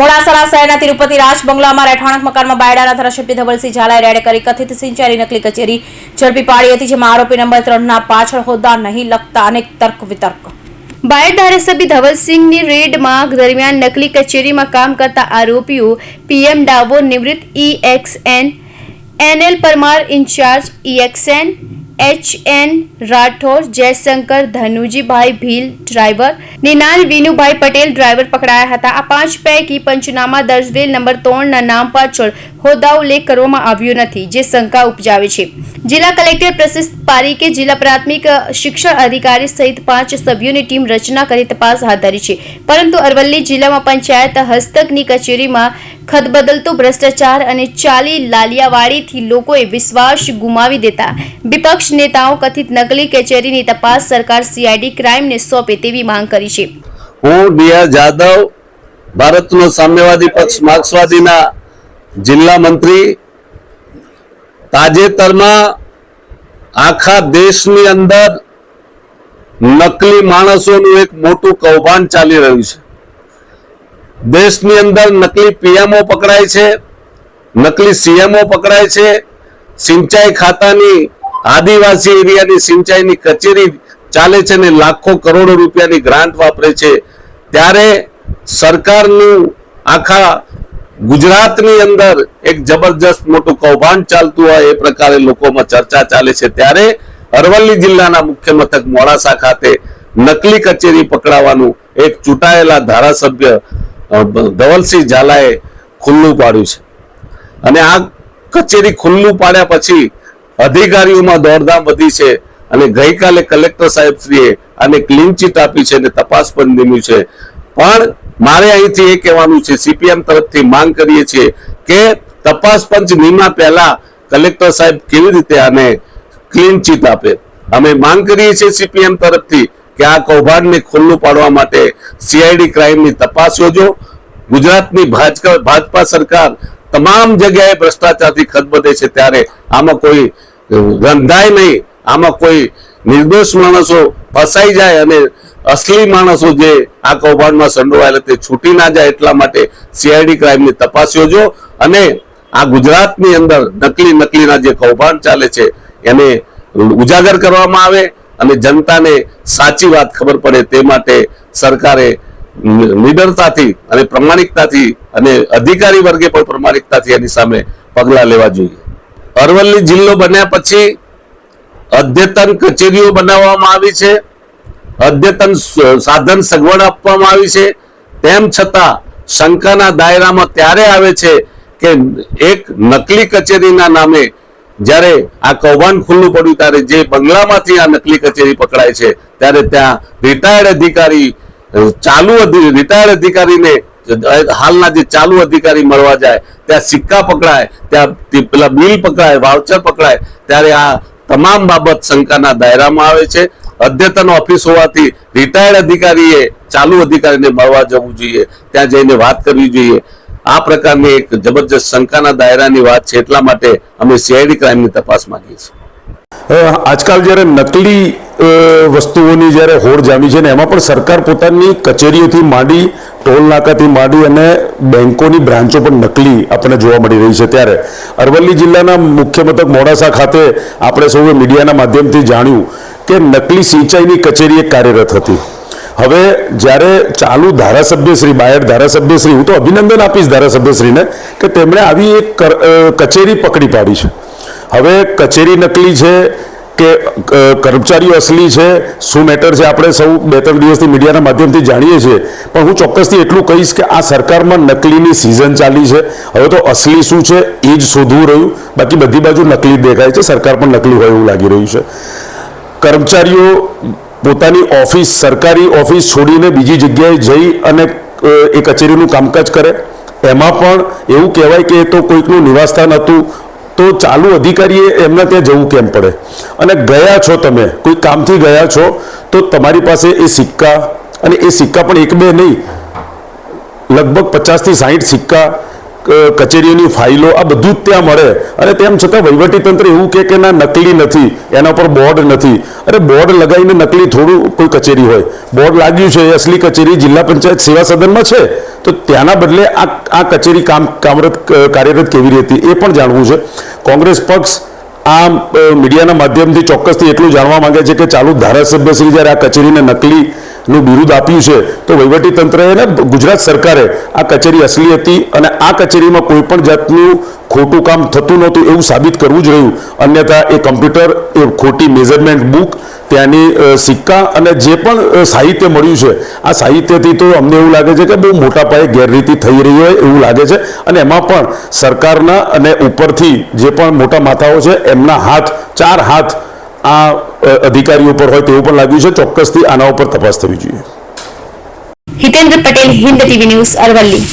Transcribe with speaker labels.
Speaker 1: મોડાસરા શહેરના તિરુપતિ રાજ બંગલામાં રહેઠાણક મકાનમાં બાયડાના ધારાસભ્ય ધવલસિંહ ઝાલાએ રેડ કરી કથિત સિંચાઈ નકલી કચેરી ઝડપી પાડી હતી, જેમાં આરોપી નંબર ત્રણના પાછળ હોદ્દા નહીં લગતા અનેક તર્ક વિતર્ક.
Speaker 2: બાયડ ધારાસભ્ય ધવલસિંહની રેડમાં દરમિયાન નકલી કચેરીમાં કામ કરતા આરોપીઓ પીએમ ડાબો નિવૃત્ત XEN NL Parmar in-charge XEN H N Rathore Jayshankar, Dhanujibhai Bhil, driver નિનાલ Vinubhai Patel driver પકડાયા હતા. આ પાંચ પૈકી પંચનામા દર્શવેલ નંબર ત્રણના નામ પાછળ હોદ્દા ઉલ્લેખ કરવામાં આવ્યો નથી, જે શંકા ઉપજાવે છે. જિલ્લા કલેક્ટર પ્રશિષ પારીકે જિલ્લા પ્રાથમિક શિક્ષણ અધિકારી સહિત પાંચ સભ્યોની ટીમ રચના કરી તપાસ હાથ ધરી છે. પરંતુ અરવલ્લી જિલ્લામાં પંચાયત હસ્તકની કચેરીમાં ખદબદલતો ભ્રષ્ટાચાર અને ચાલી લાલિયાવાડીથી લોકોએ વિશ્વાસ ગુમાવી દેતા. વિપક્ષ નેતાઓ કથિત નકલી કચેરીની તપાસ સરકાર સીઆઈડી ક્રાઇમને સોંપે તેવી માંગ કરી છે.
Speaker 3: હું ડીઆર જાદવ, ભારતનો સામ્યવાદી પક્ષ, માર્ક્સવાદીના જિલ્લા મંત્રી, તાજેતરમાં આખા દેશની અંદર નકલી માણસોનું એક મોટું કૌભાંડ ચાલી રહ્યું છે. દેશની અંદર નકલી પીએમઓ પકડાય છે, નકલી સીએમઓ પકડાય છે, સિંચાઈ ખાતાની આદિવાસી એરિયાની સિંચાઈની કચેરી ચાલે છે ને લાખો કરોડો રૂપિયાની ગ્રાન્ટ વાપરે છે. ત્યારે સરકારનું આખા ગુજરાતની અંદર એક જબરજસ્ત મોટું કૌભાંડ ચાલતું હોય એ પ્રકારે લોકોમાં ચર્ચા ચાલે છે. ત્યારે અરવલ્લી જિલ્લાના મુખ્ય મથક મોડાસા ખાતે નકલી કચેરી પકડાવાનું એક ચૂંટાયેલા ધારાસભ્ય ધવલસિંહ ઝાલાએ ખુલ્લું પાડ્યું છે. અને આ કચેરી ખુલ્લું પાડ્યા પછી અધિકારીઓમાં દોડધામ વધી છે અને ગઈકાલે કલેક્ટર સાહેબ શ્રીએ આને ક્લીન ચીટ આપી છે અને તપાસ પણ નીમ્યું છે. પણ મારે અહીંથી એ કહેવાનું છે, સીપીએમ તરફથી માંગ કરીએ છીએ કે તપાસ પંચ નિમા પહેલા કલેક્ટર સાહેબ કેવી રીતે આને ક્લીન ચીટ આપે. અમે માંગ કરીએ છીએ સીપીએમ તરફથી કે આ કૌભાંડને ખુલ્લું પાડવા માટે સીઆઈડી ક્રાઇમની તપાસ યોજો. ગુજરાતની ભાજપા સરકાર તમામ જગ્યાએ ભ્રષ્ટાચારથી ખદબદે છે, ત્યારે આમાં કોઈ રંધાય નહીં. આમાં કોઈ નિર્દોષ માણસો ફસાઈ જાય અને અસલી માણસો જે આ કૌભાંડમાં સંડોવાયેલા તે છૂટી ના જાય એટલા માટે સીઆઈડી ક્રાઇમની તપાસ યોજો અને આ ગુજરાતની અંદર નકલી નકલીના જે કૌભાંડ ચાલે છે એને ઉજાગર કરવામાં આવે અને જનતાને સાચી વાત ખબર પડે તે માટે સરકારે નિડરતાથી અને પ્રમાણિકતાથી અને અધિકારી વર્ગે પણ પ્રમાણિકતાથી એની સામે પગલાં લેવા જોઈએ. અરવલ્લી જિલ્લો બન્યા પછી અદ્યતન કચેરીઓ બનાવવામાં આવી છે. અદ્યતન સાધન સગવડ આપવામાં આવી છે. તેમ છતાં શંકાના દાયરામાં ત્યારે આવે છે કે એક નકલી કચેરીના નામે જ્યારે આ કૌભાંડ ખુલ્લું પડ્યું ત્યારે જે બંગલામાંથી આ નકલી કચેરી પકડાય છે, ત્યારે ત્યાં રિટાયર્ડ અધિકારી ચાલુ રિટાયર્ડ અધિકારીને હાલના જે ચાલુ અધિકારી મળવા જાય, ત્યાં સિક્કા પકડાય, ત્યાં પેલા બિલ પકડાય વાઉચર પકડાય, ત્યારે આ તમામ બાબત શંકાના દાયરામાં આવે છે. અદ્યતન ઓફિસ હોવાથી રિટાયર્ડ અધિકારીએ, ચાલુ અધિકારીને મળવા જવું જોઈએ, ત્યાં જઈને વાત કરવી જોઈએ. આ પ્રકારની એક જબરજસ્ત શંકાના દાયરાની વાત છે, એટલા માટે અમે સીઆઈડી ક્રાઇમની તપાસ માંગીએ છીએ.
Speaker 4: આજકાલ જ્યારે નકલી વસ્તુઓની જ્યારે હોડ જામી છે ને, એમાં પણ સરકાર પોતાની કચેરીઓથી માંડી, ટોલ નાકાથી માંડી અને બેંકોની બ્રાન્ચો પણ નકલી આપણને જોવા મળી રહી છે ત્યારે. અરવલ્લી જિલ્લાના મુખ્ય મથક મોડાસા ખાતે આપણે સૌએ મીડિયાના માધ્યમથી જાણ્યું કે નકલી સિંચાઈની કચેરી એક કાર્યરત હતી. હવે જ્યારે ચાલુ ધારાસભ્ય શ્રી, બાયડ ધારાસભ્ય શ્રી, હું તો અભિનંદન આપીશ ધારાસભ્યશ્રીને કે તેમણે આવી એક કચેરી પકડી પાડી છે. હવે કચેરી નકલી છે કે કર્મચારીઓ અસલી છે? શું મેટર છે? આપણે સૌ બે ત્રણ દિવસથી મીડિયાના માધ્યમથી જાણીએ છીએ. પણ હું ચોક્કસથી એટલું કહીશ કે આ સરકારમાં નકલીની સિઝન ચાલી છે. હવે તો અસલી શું છે? એ જ શોધવું રહ્યું. બાકી બધી બાજુ નકલી દેખાય છે. સરકાર પણ નકલી હોય એવું લાગી રહ્યું છે. કર્મચારીઓ પોતાની ઓફિસ, સરકારી ઓફિસ છોડીને બીજી જગ્યાએ જઈ અને એ કચેરીનું કામકાજ કરે. એમાં પણ એવું કહેવાય કે એ તો કોઈકનું નિવાસસ્થાન હતું તો ચાલુ અધિકારીએ એમના ત્યાં જવું કેમ પડે? અને ગયા છો તમે? કોઈ કામથી ગયા છો? તો તમારી પાસે એ સિક્કા અને એ સિક્કા પણ એક બે નહીં. લગભગ પચાસથી સાહીઠ સિક્કા કચેરીઓની ફાઇલો આ બધું જ ત્યાં મળે. અને તેમ છતાં વહીવટીતંત્ર એવું કહે કે ના, નકલી નથી. એના પર બોર્ડ નથી. અરે બોર્ડ લગાવીને નકલી થોડું કોઈ કચેરી હોય. બોર્ડ લાગ્યું છે અસલી કચેરી જિલ્લા પંચાયત સેવા સદનમાં છે. તો ત્યાંના બદલે આ આ કચેરી કામ, કામરત કાર્યરત કેવી રીતે એ પણ જાણવું છે. કોંગ્રેસ પક્ષ આ મીડિયાના માધ્યમથી ચોક્કસથી એટલું જાણવા માંગે છે કે ચાલુ ધારાસભ્યશ્રી જ્યારે આ કચેરીને નકલી નું બિરુદ આપ્યું છે, તો વહીવટી તંત્રએ ને ગુજરાત સરકારે આ કચેરી અસલી હતી અને આ કચેરીમાં કોઈ પણ જાતનું ખોટું કામ થતું નહોતું એવું સાબિત કરવું જ રહ્યું. અન્યથા એ કમ્પ્યુટર, એ ખોટી મેઝરમેન્ટ બુક ત્યાંની સિક્કા અને જે પણ સાહિત્ય મળ્યું છે, આ સાહિત્યથી તો અમને એવું લાગે છે કે બહુ મોટા પાયે ગેરરીતિ થઈ રહી હોય એવું લાગે છે. અને એમાં પણ સરકારના અને ઉપરથી જે પણ મોટા માથાઓ છે, એમના હાથ, ચાર હાથ આ અધિકારીઓ પર હોય તેવું પણ લાગ્યું છે. ચોક્કસથી આના ઉપર તપાસ થવી જોઈએ.
Speaker 2: Hitendra Patel, Hind TV news Aravalli.